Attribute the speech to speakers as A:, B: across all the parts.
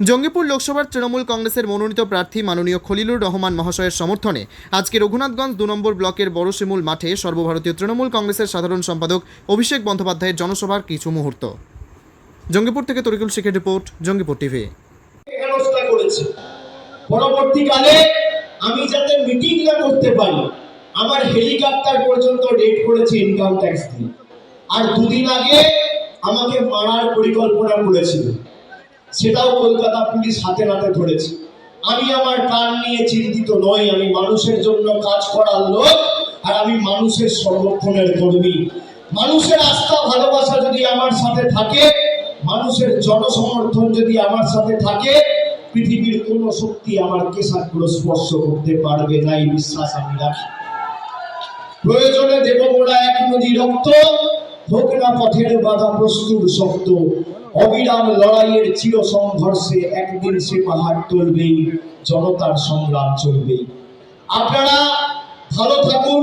A: জঙ্গিপুর লোকসভার তৃণমূল কংগ্রেসের মনোনীত প্রার্থী মাননীয় খলিলুর রহমান মহাশয়ের সমর্থনে আজকে রঘুনাথগঞ্জ দু নম্বর ব্লকের বড়শিমুল মাঠে সর্বভারতীয় তৃণমূল কংগ্রেসের সাধারণ সম্পাদক অভিষেক বন্দ্যোপাধ্যায়ের জনসভার কিছু মুহূর্ত। জঙ্গিপুর থেকে তরিকুল শেখের রিপোর্ট, জঙ্গিপুর টিভি।
B: পরবর্তীকালে আমি যাতে করতে পারি, আমার হেলিকপ্টার পর্যন্ত রেড করেছে ইনকাম ট্যাক্স আর দুদিন আগে আমাকে মারার পরিকল্পনা করেছিল। সেটাও কলকাতা পুলিশ হাতে নাতে ধরেছে। আমি আমার কান নিয়ে চিন্তিত নই, আমি মানুষের জন্য কাজ করার লোক, আর আমি মানুষের সংরক্ষণের কর্মী। মানুষের আস্থা, ভালোবাসা যদি আমার সাথে থাকে, মানুষের জনসমর্থন যদি আমার সাথে থাকে, পৃথিবীর কোন শক্তি আমার কেশাগ্র স্পর্শ করতে পারবে না, এই বিশ্বাস আমি রাখি। প্রয়োজনে দেব মোরা এক নদী রক্ত, হোক না পথের বাধা প্রস্তুর শক্ত। অবিরাম লড়াইয়ের চির সংঘর্ষে একদিন সে পাহাড় তুলবেই জনতার সংগ্রাম চলবেই আপনারা ভালো থাকুন,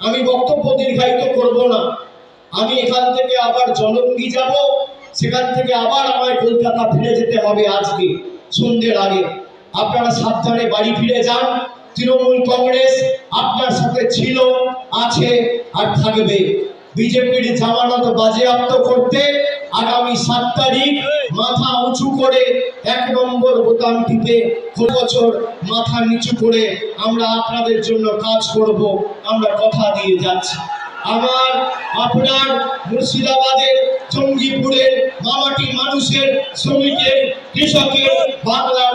B: আমি বক্তব্য দীর্ঘায়িত করব না। আমি এখান থেকে আবার জলঙ্গি যাব, সেখান থেকে আবার আমায় কলকাতা ফিরে যেতে হবে আজকে, সন্ধ্যের আগে। আপনারা সাবধানে বাড়ি ফিরে যান, তৃণমূল কংগ্রেস আপনার সাথে ছিল, আছে আর থাকবে। বিজেপির জামানত বাজেয়াপ্ত করতে আগামী সাত তারিখ মাথা উঁচু করে এক নম্বর বোতামটিতে বছর মাথা নিচু করে আমরা আপনাদের জন্য কাজ করব, আমরা কথা দিয়ে যাচ্ছি। আমার, আপনার মুর্শিদাবাদের, জঙ্গিপুরের, মামাটি মানুষের, শ্রমিকের, কৃষকের, বাংলার